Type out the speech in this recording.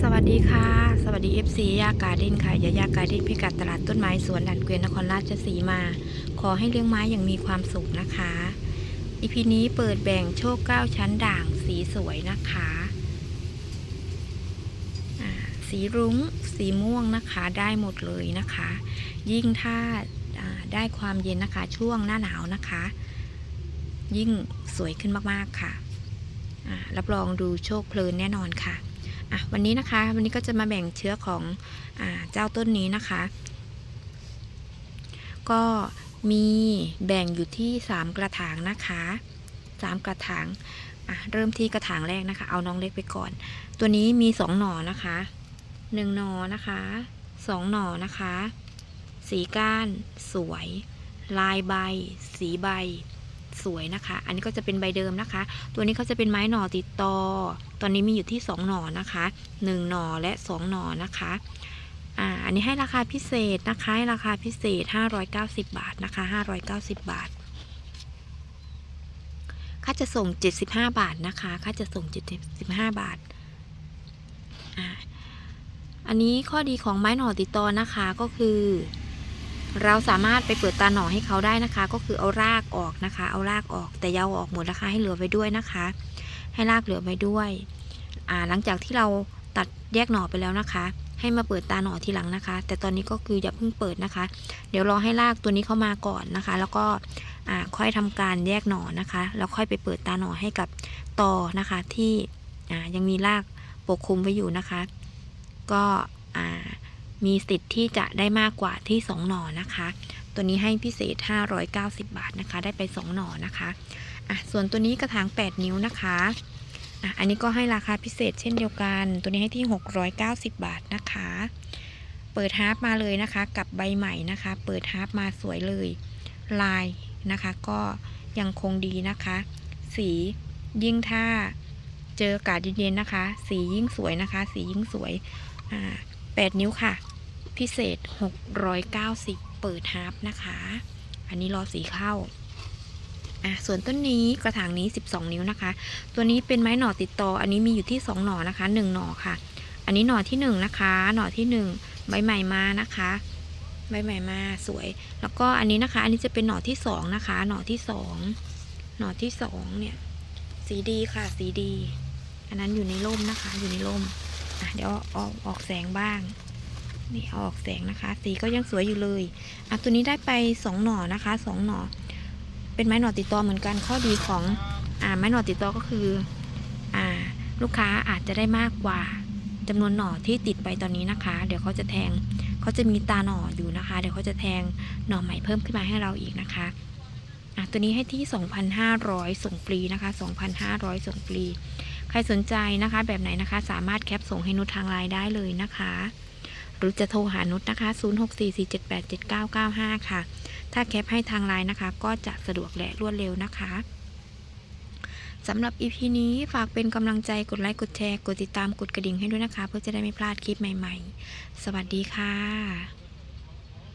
สวัสดีค่ะ สวัสดี FC ยาการ์เด้นค่ะยายาการ์เด้นพิกัดตลาดต้นไม้สวนดันเกวียนนครราชสีมา ขอให้เลี้ยงไม้อย่างมีความสุขนะคะอีพีนี้เปิดแบ่งโชค9ชั้นด่างสีสวยนะคะสีรุ้งสีม่วงนะคะได้หมดเลยนะคะ ยิ่งถ้าอ่าได้ความเย็นนะคะช่วงหน้าหนาวนะคะ ยิ่งสวยขึ้นมากๆค่ะรับรองดูโชคเพลินแน่นอนค่ะ อะวันนี้นะคะ วันนี้ก็จะมาแบ่งเชื้อของอาเจ้าต้นนี้นะคะ ก็มีแบ่งอยู่ที่ 3 กระถางนะคะ 3 กระถางอะเริ่มที่กระถางแรกนะคะ เอาน้องเล็กไปก่อน ตัวนี้มี 2 หน่อนะคะ 1 หน่อนะคะ 2 หน่อนะคะ สีก้าน สวย ลายใบ สีใบ สวยนะคะ อันนี้ก็จะเป็นใบเดิมนะคะ ตัวนี้เขาจะเป็นไม้หน่อติดต่อตอนนี้มีอยู่ที่ 2 หน่อนะคะ 1 หน่อและ 2 หน่อนะคะอ่าอันนี้ให้ราคาพิเศษนะคะให้ราคาพิเศษ 590 บาทนะคะ 590 บาท ค่าจะส่ง 75 บาทนะคะ ค่าจะส่ง 75 บาทอ่าอันนี้ข้อดีของไม้หน่อติดต่อนะคะก็คือ เราสามารถไปเปิดตาหน่อให้เขาได้นะคะ ก็คือเอารากออกนะคะ เอารากออกแต่อยาออกหมดนะคะให้เหลือไว้ด้วยนะคะ ให้รากเหลือไว้ด้วยอ่าหลังจากที่เราตัดแยกหน่อไปแล้วนะคะ ให้มาเปิดตาหน่อทีหลังนะคะ แต่ตอนนี้ก็คืออย่าเพิ่งเปิดนะคะ เดี๋ยวรอให้รากตัวนี้เข้ามาก่อนนะคะ แล้วก็อ่าค่อยทำการแยกหน่อนะคะแล้วค่อยไปเปิดตาหน่อให้กับตอนะคะที่อ่ายังมีรากปกคลุมไว้อยู่นะคะ ก็อ่า มีสิทธิ์ที่จะได้มากกว่าที่ 2 หน่อนะคะ ตัวนี้ให้พิเศษ 590 บาทนะคะ ได้ไป 2 หน่อนะคะอะส่วนตัวนี้กระถาง 8 นิ้วนะคะอะอันนี้ก็ให้ราคาพิเศษเช่นเดียวกัน ตัวนี้ให้ที่ 690 บาทนะคะ เปิดฮาร์ปมาเลยนะคะ กับใบใหม่นะคะ เปิดฮาร์ปมาสวยเลย ลายนะคะ ก็ยังคงดีนะคะ สียิ่งถ้าเจออากาศเย็นๆนะคะ สียิ่งสวยนะคะ สียิ่งสวย อ่า8นิ้วค่ะ พิเศษ 690 เปิดฮาร์ปนะคะ อันนี้รอสีเข้าอะส่วนต้นนี้กระถางนี้ 12 นิ้วนะคะ ตัวนี้เป็นไม้หน่อติดต่อ อันนี้มีอยู่ที่ 2 หน่อนะคะ 1 หน่อค่ะ อันนี้หน่อที่ 1 นะคะ หน่อที่ 1 ใบใหม่มานะคะ ใบใหม่มาสวย แล้วก็อันนี้นะคะ อันนี้จะเป็นหน่อที่ 2 นะคะ หน่อที่ 2 หน่อที่ 2 เนี่ย สีดีค่ะ สีดี อันนั้นอยู่ในร่มนะคะ อยู่ในร่มอะเดี๋ยวออกออกแสงบ้าง นี่เอาออกแสงนะคะ สีก็ยังสวยอยู่เลยอะตัวนี้ได้ไปสองหน่อนะคะสองหน่อ เป็นไม้หน่อติดต่อเหมือนกันข้อดีของอ่าไม้หน่อติดต่อก็คืออ่าลูกค้าอาจจะได้มากกว่าจำนวนหน่อที่ติดไปตอนนี้นะคะ เดี๋ยวเขาจะแทงเขาจะมีตาหน่ออยู่นะคะ เดี๋ยวเขาจะแทงหน่อใหม่เพิ่มขึ้นมาให้เราอีกนะคะอะตัวนี้ให้ที่ 2,500 ส่งฟรีนะคะ 2,500 ส่งฟรี ใครสนใจนะคะ แบบไหนนะคะ สามารถแคปส่งให้นุชทางไลน์ได้เลยนะคะ หรือจะโทรหานุชนะคะ 0644787995 ค่ะ ถ้าแคปให้ทางไลน์นะคะ ก็จะสะดวกและรวดเร็วนะคะสำหรับอีพีนี้ฝากเป็นกำลังใจกดไลค์กดแชร์ กดติดตามกดกระดิ่งให้ด้วยนะคะ เพื่อจะได้ไม่พลาดคลิปใหม่ ๆ สวัสดีค่ะ